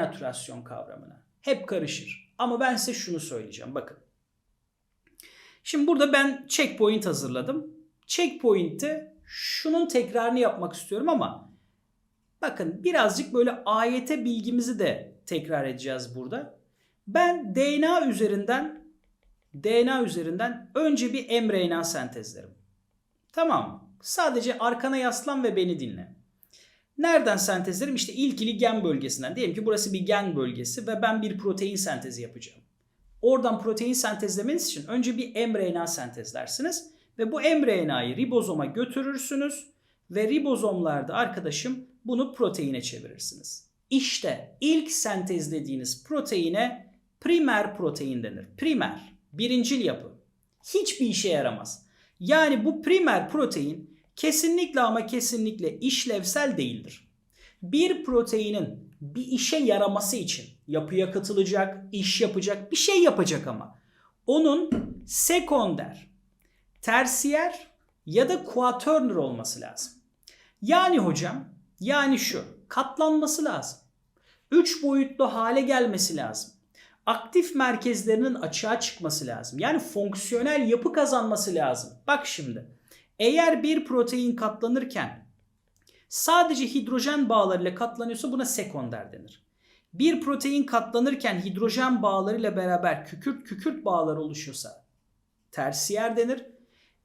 denatürasyon kavramına. Hep karışır. Ama ben size şunu söyleyeceğim. Bakın. Şimdi burada ben checkpoint hazırladım. Checkpoint'te şunun tekrarını yapmak istiyorum ama bakın birazcık böyle AYT bilgimizi de tekrar edeceğiz burada. Ben DNA üzerinden DNA üzerinden önce bir mRNA sentezlerim. Tamam? Sadece arkana yaslan ve beni dinle. Nereden sentezlerim? İşte ilkili gen bölgesinden. Diyelim ki burası bir gen bölgesi ve ben bir protein sentezi yapacağım. Oradan protein sentezlemeniz için önce bir mRNA sentezlersiniz ve bu mRNA'yı ribozoma götürürsünüz ve ribozomlarda arkadaşım bunu proteine çevirirsiniz. İşte ilk sentezlediğiniz proteine primer protein denir. Primer, birincil yapı. Hiçbir işe yaramaz. Yani bu primer protein kesinlikle ama kesinlikle işlevsel değildir. Bir proteinin bir işe yaraması için yapıya katılacak, iş yapacak, bir şey yapacak ama onun sekonder, tersiyer ya da kuatörnür olması lazım. Yani hocam, yani şu, katlanması lazım. Üç boyutlu hale gelmesi lazım. Aktif merkezlerinin açığa çıkması lazım. Yani fonksiyonel yapı kazanması lazım. Bak şimdi. Eğer bir protein katlanırken sadece hidrojen bağlarıyla katlanıyorsa buna sekonder denir. Bir protein katlanırken hidrojen bağlarıyla beraber kükürt kükürt bağlar oluşuyorsa tersiyer denir.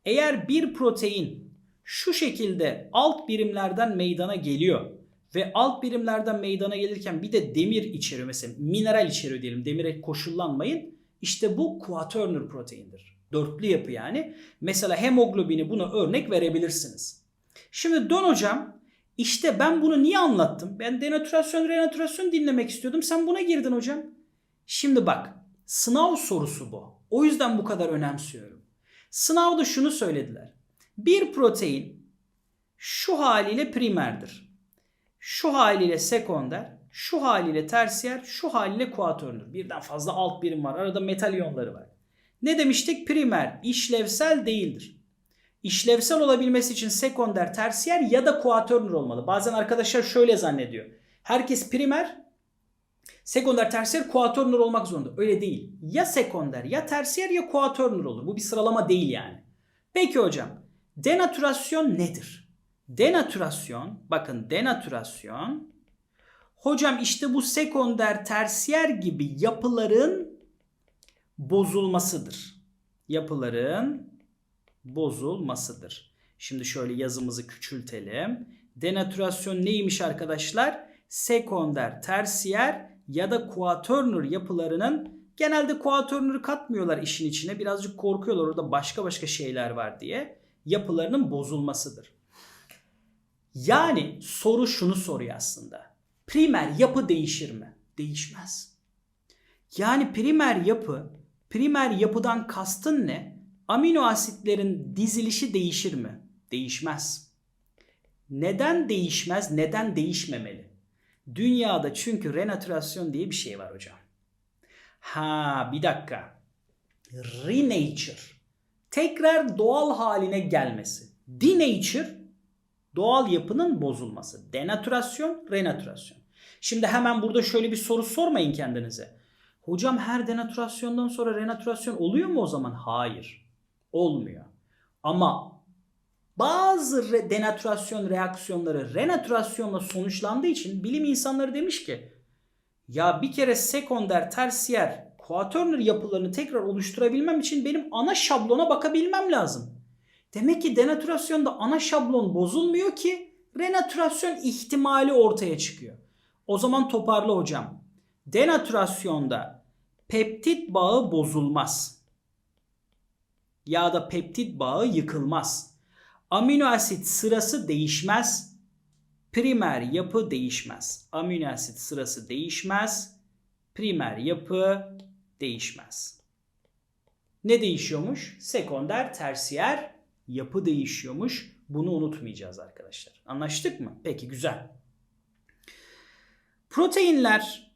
Eğer bir protein şu şekilde alt birimlerden meydana geliyor ve alt birimlerden meydana gelirken bir de demir içeriyor mesela mineral içeriyor diyelim demire koşullanmayın. İşte bu kuatörnür proteindir. Dörtlü yapı yani. Mesela hemoglobini buna örnek verebilirsiniz. Şimdi dön hocam. İşte ben bunu niye anlattım? Ben denatürasyon, renatürasyon dinlemek istiyordum. Sen buna girdin hocam. Şimdi bak. Sınav sorusu bu. O yüzden bu kadar önemsiyorum. Sınavda şunu söylediler. Bir protein şu haliyle primerdir. Şu haliyle sekonder, şu haliyle tersiyer, şu haliyle kuatörnür. Birden fazla alt birim var. Arada metal iyonları var. Ne demiştik? Primer işlevsel değildir. İşlevsel olabilmesi için sekonder, tersiyer ya da kuatörnür olmalı. Bazen arkadaşlar şöyle zannediyor. Herkes primer, sekonder, tersiyer, kuatörnür olmak zorunda. Öyle değil. Ya sekonder, ya tersiyer ya kuatörnür olur. Bu bir sıralama değil yani. Peki hocam, denatürasyon nedir? Denatürasyon, bakın denatürasyon, hocam işte bu sekonder, tersiyer gibi yapıların bozulmasıdır. Yapıların bozulmasıdır. Şimdi şöyle yazımızı küçültelim. Denatürasyon neymiş arkadaşlar? Sekonder, tersiyer ya da kuatörnür yapılarının genelde kuatörnürü katmıyorlar işin içine. Birazcık korkuyorlar orada başka başka şeyler var diye. Yapılarının bozulmasıdır. Yani soru şunu soruyor aslında. Primer yapı değişir mi? Değişmez. Yani primer yapı, primer yapıdan kastın ne? Amino asitlerin dizilişi değişir mi? Değişmez. Neden değişmez? Neden değişmemeli? Dünyada çünkü renatürasyon diye bir şey var hocam. Ha bir dakika. Renature. Tekrar doğal haline gelmesi. Denature doğal yapının bozulması. Denatürasyon, renatürasyon. Şimdi hemen burada şöyle bir soru sormayın kendinize. Hocam her denatürasyondan sonra renatürasyon oluyor mu o zaman? Hayır. Olmuyor. Ama bazı re- denatürasyon reaksiyonları renatürasyonla sonuçlandığı için bilim insanları demiş ki ya bir kere sekonder, tersiyer, kuatörnür yapılarını tekrar oluşturabilmem için benim ana şablona bakabilmem lazım. Demek ki denatürasyonda ana şablon bozulmuyor ki renatürasyon ihtimali ortaya çıkıyor. O zaman toparla hocam. Denatürasyonda peptit bağı bozulmaz. Ya da peptit bağı yıkılmaz. Amino asit sırası değişmez. Primer yapı değişmez. Amino asit sırası değişmez. Primer yapı değişmez. Ne değişiyormuş? Sekonder, tersiyer yapı değişiyormuş. Bunu unutmayacağız arkadaşlar. Anlaştık mı? Peki güzel. Proteinler